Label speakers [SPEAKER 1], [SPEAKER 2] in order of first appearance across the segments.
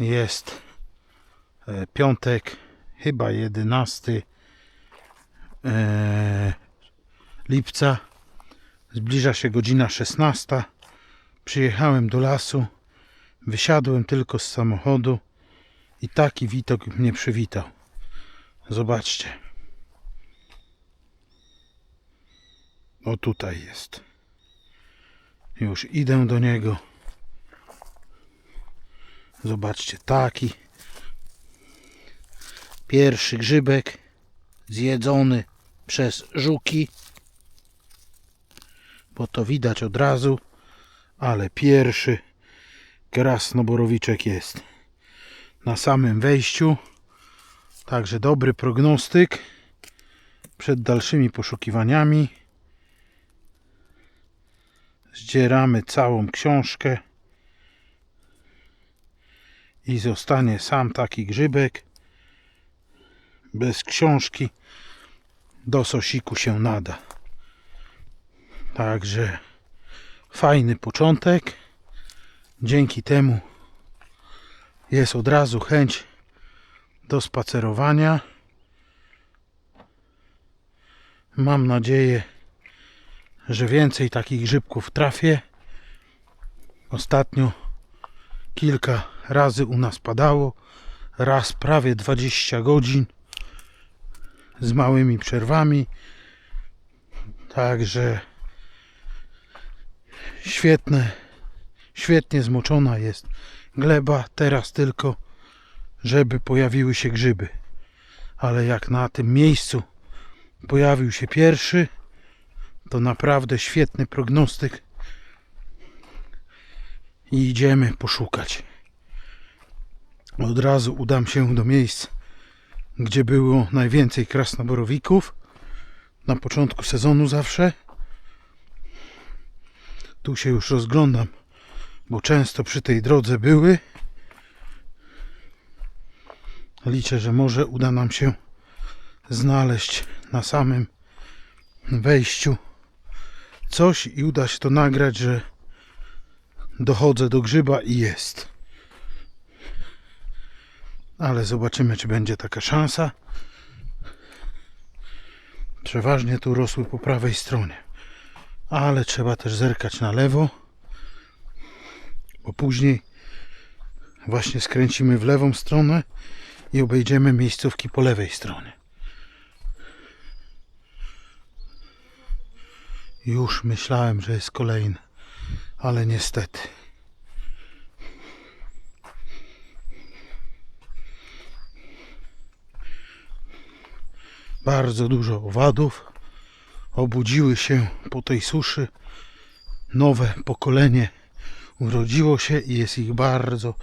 [SPEAKER 1] Jest e, piątek, chyba 11 e, lipca. Zbliża się godzina 16. Przyjechałem do lasu. Wysiadłem tylko z samochodu i taki widok mnie przywitał. Zobaczcie. O tutaj jest. Już idę do niego. Zobaczcie, taki pierwszy grzybek zjedzony przez żuki. Bo to widać od razu, ale pierwszy krasnoborowiczek jest na samym wejściu. Także dobry prognostyk przed dalszymi poszukiwaniami. Zdzieramy całą książkę i zostanie sam taki grzybek. Bez książki do sosiku się nada. Także fajny początek. Dzięki temu jest od razu chęć do spacerowania. Mam nadzieję, że więcej takich grzybków trafię. Ostatnio kilka razy u nas padało. Raz prawie 20 godzin z małymi przerwami. Także świetne, świetnie zmoczona jest gleba. Teraz tylko, żeby pojawiły się grzyby. Ale jak na tym miejscu pojawił się pierwszy, to naprawdę świetny prognostyk i idziemy poszukać. Od razu udam się do miejsc, gdzie było najwięcej krasnoborowików. Na początku sezonu zawsze. Tu się już rozglądam, bo często przy tej drodze były. Liczę, że może uda nam się znaleźć na samym wejściu coś i uda się to nagrać, że dochodzę do grzyba i jest. Ale zobaczymy, czy będzie taka szansa. Przeważnie tu rosły po prawej stronie. Ale trzeba też zerkać na lewo, bo później właśnie skręcimy w lewą stronę i obejdziemy miejscówki po lewej stronie. Już myślałem, że jest kolejny, ale niestety. Bardzo dużo owadów obudziły się po tej suszy. Nowe pokolenie urodziło się i jest ich bardzo,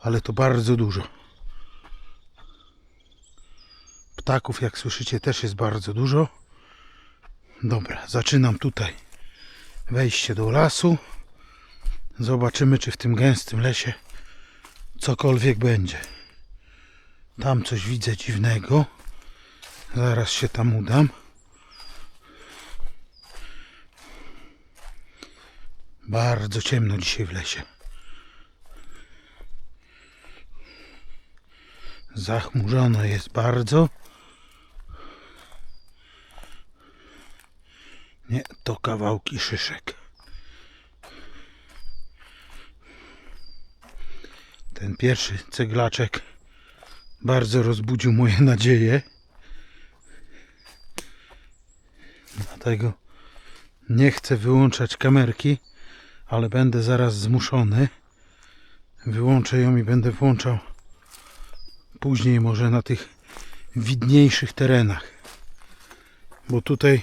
[SPEAKER 1] ale to bardzo dużo. Ptaków, jak słyszycie, też jest bardzo dużo. Dobra, zaczynam tutaj wejście do lasu. Zobaczymy, czy w tym gęstym lesie cokolwiek będzie. Tam coś widzę dziwnego. Zaraz się tam udam. Bardzo ciemno dzisiaj w lesie. Zachmurzone jest bardzo. Nie, to kawałki szyszek. Ten pierwszy ceglaczek bardzo rozbudził moje nadzieje. Dlatego nie chcę wyłączać kamerki, ale będę zaraz zmuszony. Wyłączę ją i będę włączał później może na tych widniejszych terenach. Bo tutaj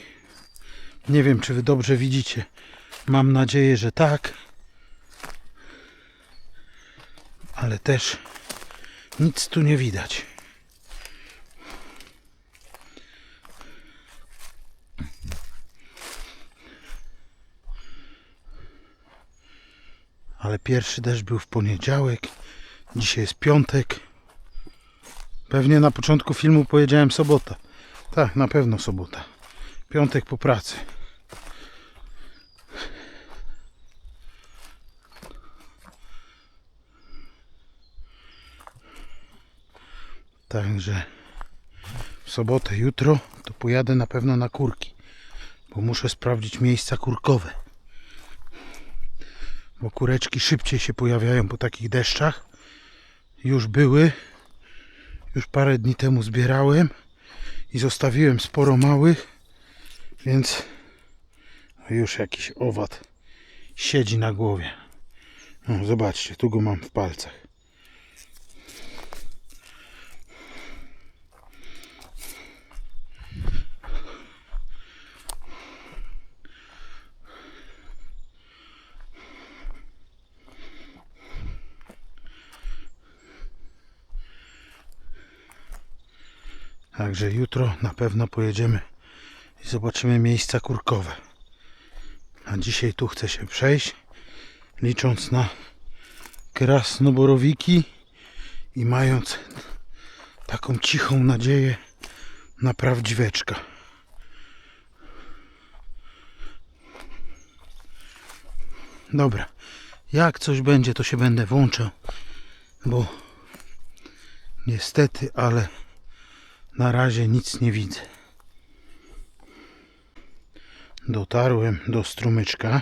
[SPEAKER 1] nie wiem, czy wy dobrze widzicie. Mam nadzieję, że tak. Ale też nic tu nie widać. Ale pierwszy deszcz był w poniedziałek. Dzisiaj jest piątek. Pewnie na początku filmu powiedziałem sobota. Tak, na pewno sobota. Piątek po pracy. Także w sobotę, jutro to pojadę na pewno na kurki, bo muszę sprawdzić miejsca kurkowe. Bo kureczki szybciej się pojawiają po takich deszczach. Już były, już parę dni temu zbierałem i zostawiłem sporo małych, więc już jakiś owad siedzi na głowie. No, zobaczcie, tu go mam w palcach. Także jutro na pewno pojedziemy i zobaczymy miejsca kurkowe. A dzisiaj tu chcę się przejść, licząc na krasnoborowiki i mając taką cichą nadzieję na prawdziweczka. Dobra, jak coś będzie, to się będę włączał, bo niestety, ale na razie nic nie widzę. Dotarłem do strumyczka,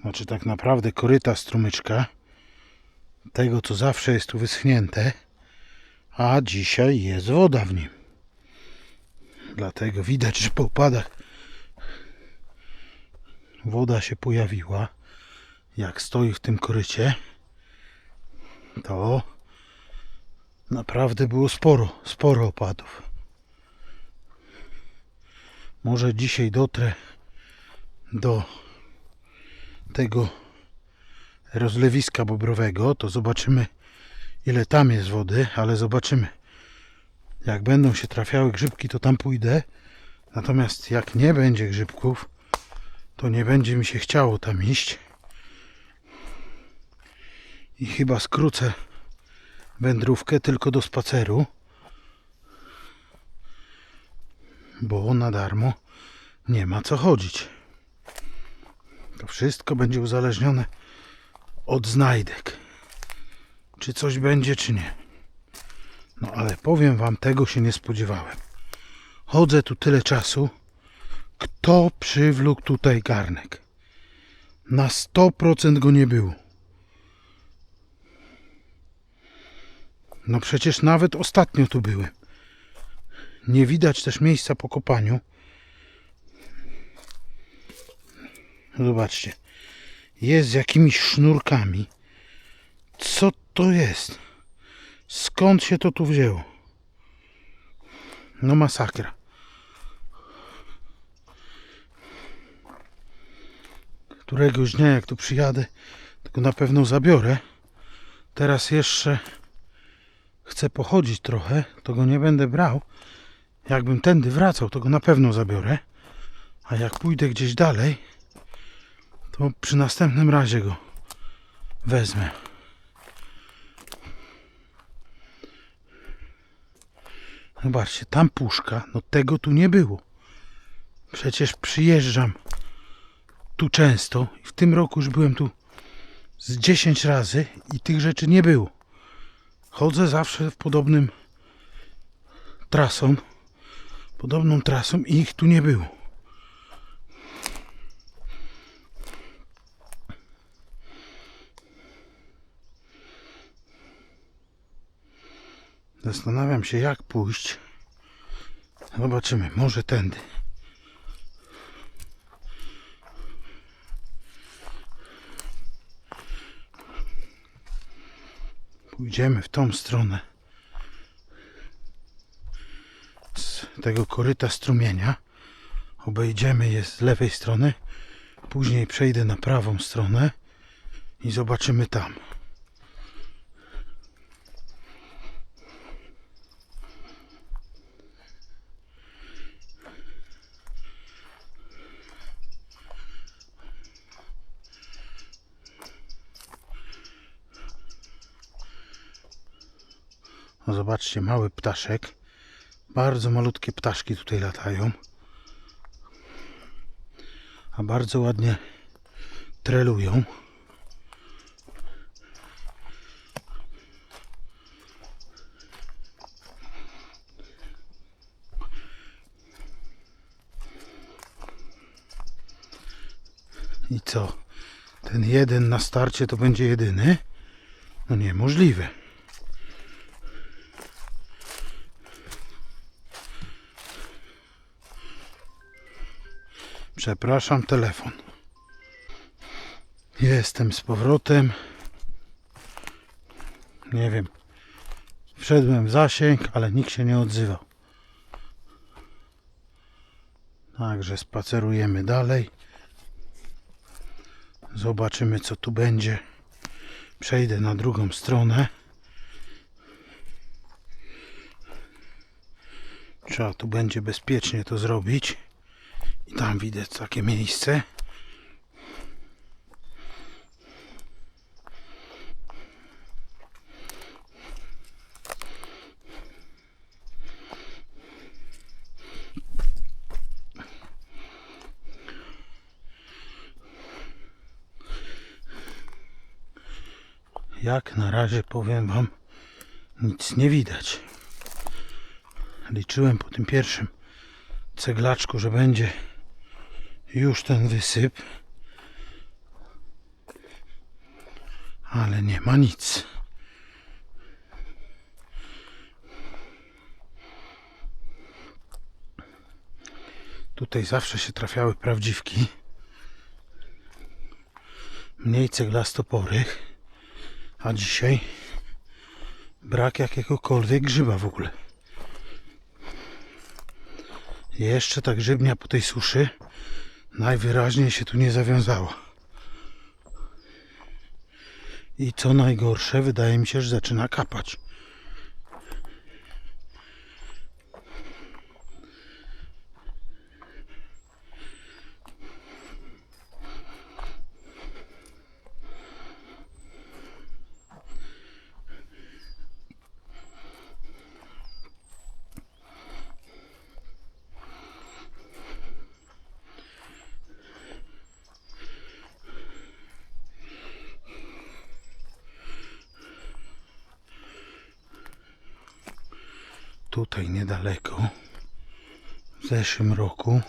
[SPEAKER 1] znaczy tak naprawdę koryta strumyczka, tego co zawsze jest tu wyschnięte, a dzisiaj jest woda w nim. Dlatego widać, że po opadach woda się pojawiła. Jak stoi w tym korycie, to Naprawdę było sporo, sporo opadów. Może dzisiaj dotrę do tego rozlewiska bobrowego, to zobaczymy ile tam jest wody, ale zobaczymy. Jak będą się trafiały grzybki, to tam pójdę. Natomiast jak nie będzie grzybków, to nie będzie mi się chciało tam iść. I chyba skrócę wędrówkę tylko do spaceru, bo na darmo nie ma co chodzić. To wszystko będzie uzależnione od znajdek. Czy coś będzie, czy nie. No ale powiem wam, tego się nie spodziewałem. Chodzę tu tyle czasu. Kto przywlókł tutaj garnek? Na 100% go nie było. No przecież nawet ostatnio tu byłem. Nie widać też miejsca po kopaniu. Zobaczcie. Jest z jakimiś sznurkami. Co to jest? Skąd się to tu wzięło? No masakra. Któregoś dnia jak tu przyjadę, go na pewno zabiorę. Teraz jeszcze chcę pochodzić trochę, to go nie będę brał. Jakbym tędy wracał, to go na pewno zabiorę. A jak pójdę gdzieś dalej, to przy następnym razie go wezmę. Zobaczcie, tam puszka, no tego tu nie było. Przecież przyjeżdżam tu często. W tym roku już byłem tu z 10 razy i tych rzeczy nie było. Chodzę zawsze w podobnym trasą, podobną trasą i ich tu nie było. Zastanawiam się jak pójść. Zobaczymy, może tędy. Pójdziemy w tą stronę z tego koryta strumienia. Obejdziemy je z lewej strony. Później przejdę na prawą stronę i zobaczymy tam. No zobaczcie, mały ptaszek. Bardzo malutkie ptaszki tutaj latają. A bardzo ładnie trelują. I co? Ten jeden na starcie to będzie jedyny? No niemożliwe. Przepraszam, telefon. Jestem z powrotem. Nie wiem. Wszedłem w zasięg, ale nikt się nie odzywał. Także spacerujemy dalej. Zobaczymy co tu będzie. Przejdę na drugą stronę. Trzeba tu będzie bezpiecznie to zrobić. Tam widać takie miejsce. Jak na razie powiem Wam, nic nie widać. Liczyłem po tym pierwszym ceglaczku, że będzie już ten wysyp. Ale nie ma nic. Tutaj zawsze się trafiały prawdziwki. Mniej ceglastoporych. A dzisiaj brak jakiegokolwiek grzyba w ogóle. Jeszcze ta grzybnia po tej suszy najwyraźniej się tu nie zawiązała. I co najgorsze, wydaje mi się, że zaczyna kapać. Tutaj niedaleko, w zeszłym roku,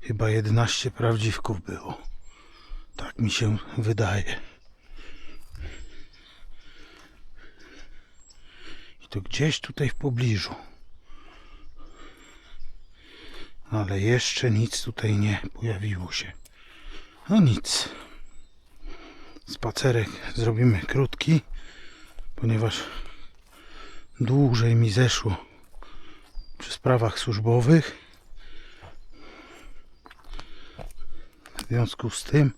[SPEAKER 1] chyba 11 prawdziwków było. Tak mi się wydaje. I to gdzieś tutaj w pobliżu. Ale jeszcze nic tutaj nie pojawiło się. No nic. Spacerek zrobimy krótki, ponieważ dłużej mi zeszło przy sprawach służbowych. W związku z tym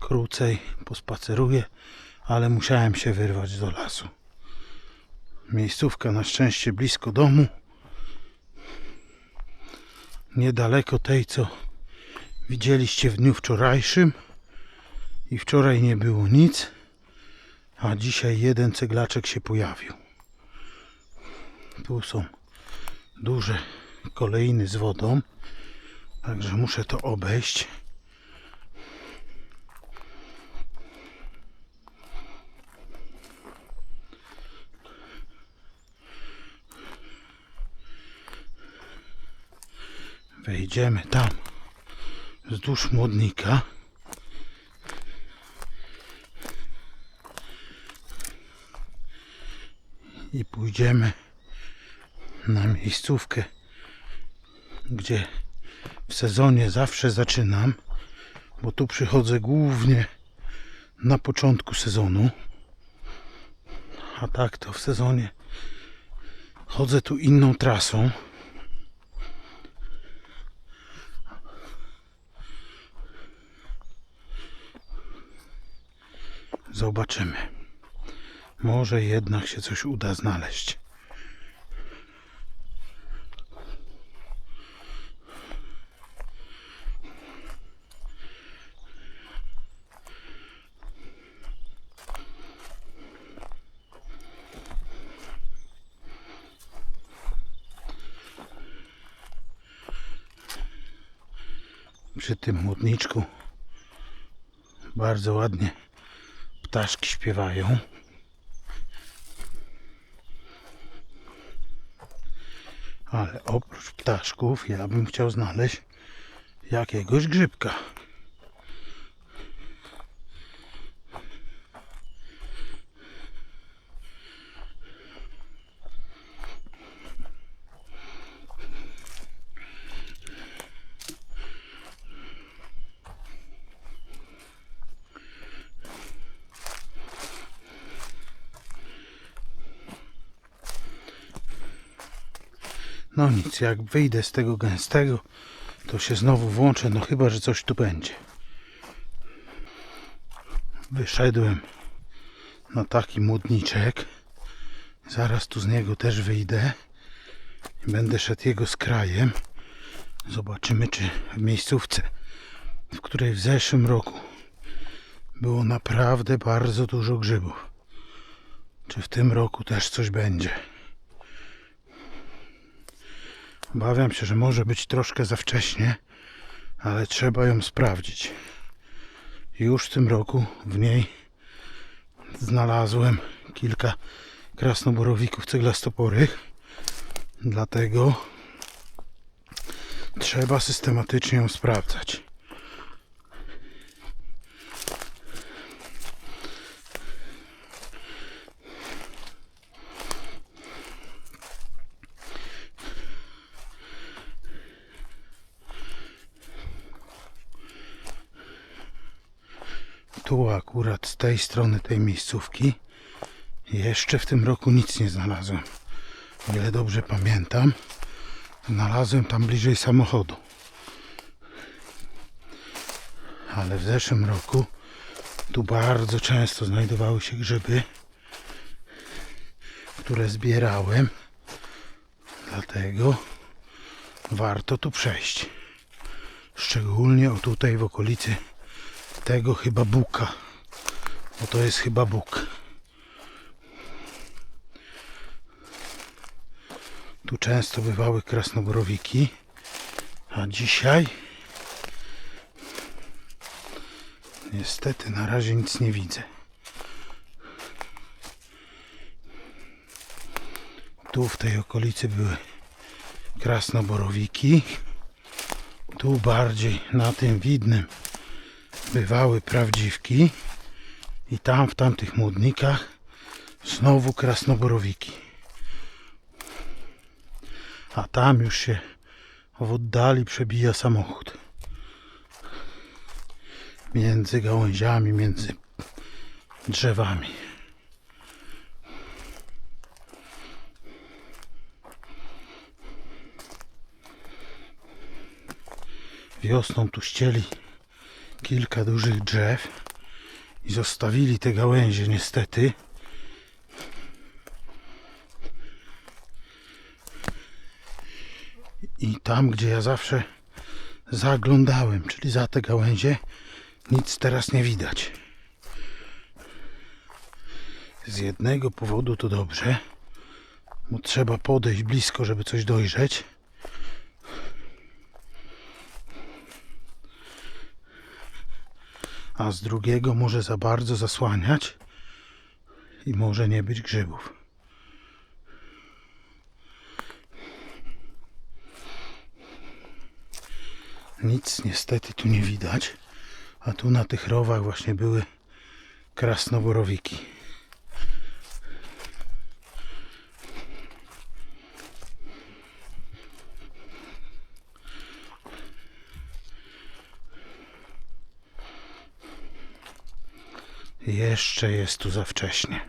[SPEAKER 1] krócej pospaceruję, ale musiałem się wyrwać do lasu. Miejscówka na szczęście blisko domu. Niedaleko tej, co widzieliście w dniu wczorajszym. I wczoraj nie było nic, a dzisiaj jeden ceglaczek się pojawił. Tu są duże kolejny z wodą, także muszę to obejść. Wejdziemy tam wzdłuż młodnika. I pójdziemy na miejscówkę, gdzie w sezonie zawsze zaczynam, bo tu przychodzę głównie na początku sezonu. A tak to w sezonie chodzę tu inną trasą. Zobaczymy. Może jednak się coś uda znaleźć. Przy tym młodniczku bardzo ładnie ptaszki śpiewają. Ale oprócz ptaszków ja bym chciał znaleźć jakiegoś grzybka. No nic, jak wyjdę z tego gęstego, to się znowu włączę, no chyba, że coś tu będzie. Wyszedłem na taki młodniczek. Zaraz tu z niego też wyjdę. Będę szedł jego z krajem. Zobaczymy, czy w miejscówce, w której w zeszłym roku było naprawdę bardzo dużo grzybów. Czy w tym roku też coś będzie? Obawiam się, że może być troszkę za wcześnie, ale trzeba ją sprawdzić. Już w tym roku w niej znalazłem kilka krasnoborowików ceglastoporych, dlatego trzeba systematycznie ją sprawdzać. Tu akurat z tej strony tej miejscówki jeszcze w tym roku nic nie znalazłem. O ile dobrze pamiętam, znalazłem tam bliżej samochodu. Ale w zeszłym roku tu bardzo często znajdowały się grzyby, które zbierałem. Dlatego warto tu przejść. Szczególnie o tutaj w okolicy tego chyba buka. Bo to jest chyba buk. Tu często bywały krasnoborowiki, a dzisiaj niestety na razie nic nie widzę. Tu w tej okolicy były krasnoborowiki. Tu bardziej na tym widnym bywały prawdziwki i tam w tamtych młodnikach znowu krasnoborowiki. A tam już się w oddali przebija samochód. Między gałęziami, między drzewami. Wiosną tu ścieli kilka dużych drzew i zostawili te gałęzie niestety. I tam, gdzie ja zawsze zaglądałem, czyli za te gałęzie, nic teraz nie widać. Z jednego powodu to dobrze, bo trzeba podejść blisko, żeby coś dojrzeć. A z drugiego może za bardzo zasłaniać i może nie być grzybów. Nic niestety tu nie widać, a tu na tych rowach właśnie były krasnoborowiki. Jeszcze jest tu za wcześnie.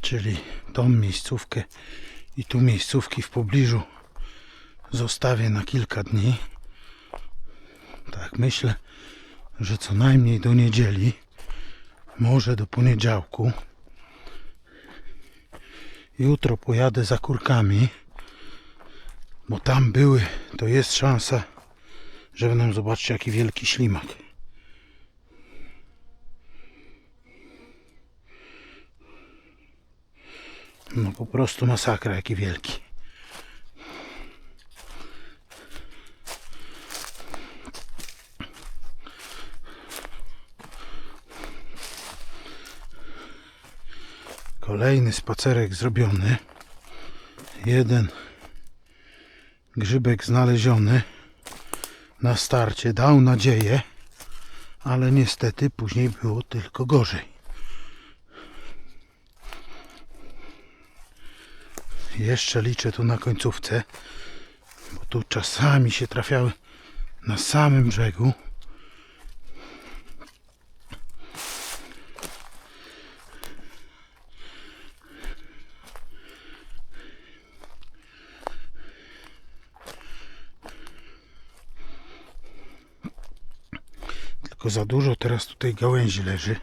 [SPEAKER 1] Czyli tą miejscówkę i tu miejscówki w pobliżu zostawię na kilka dni. Tak myślę, że co najmniej do niedzieli, może do poniedziałku. Jutro pojadę za kurkami, bo tam były, to jest szansa, że będą zobaczyć jaki wielki ślimak. No po prostu masakra jaki wielki. Kolejny spacerek zrobiony. Jeden Grzybek znaleziony na starcie dał nadzieję, ale niestety później było tylko gorzej. Jeszcze liczę tu na końcówce, bo tu czasami się trafiały na samym brzegu. Tylko za dużo teraz tutaj gałęzi leży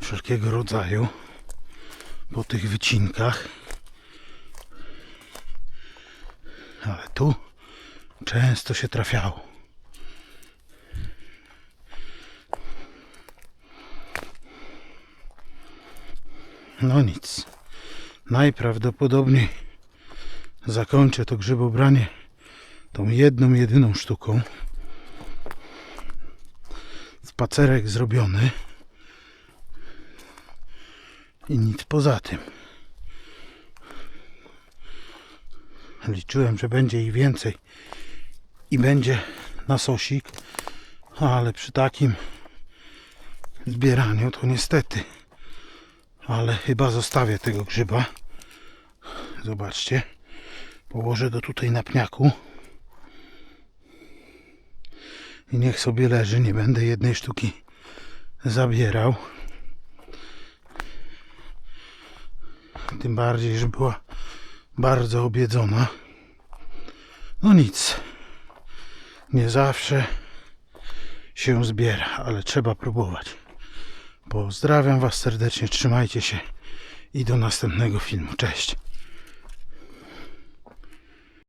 [SPEAKER 1] wszelkiego rodzaju po tych wycinkach. Ale tu często się trafiało. No nic. Najprawdopodobniej zakończę to grzybobranie tą jedną, jedyną sztuką. Spacerek zrobiony. I nic poza tym. Liczyłem, że będzie ich więcej i będzie na sosik, ale przy takim zbieraniu to niestety. Ale chyba zostawię tego grzyba. Zobaczcie. Położę go tutaj na pniaku. I niech sobie leży. Nie będę jednej sztuki zabierał. Tym bardziej, że była bardzo obiedzona. No nic. Nie zawsze się zbiera, ale trzeba próbować. Pozdrawiam Was serdecznie, trzymajcie się i do następnego filmu. Cześć.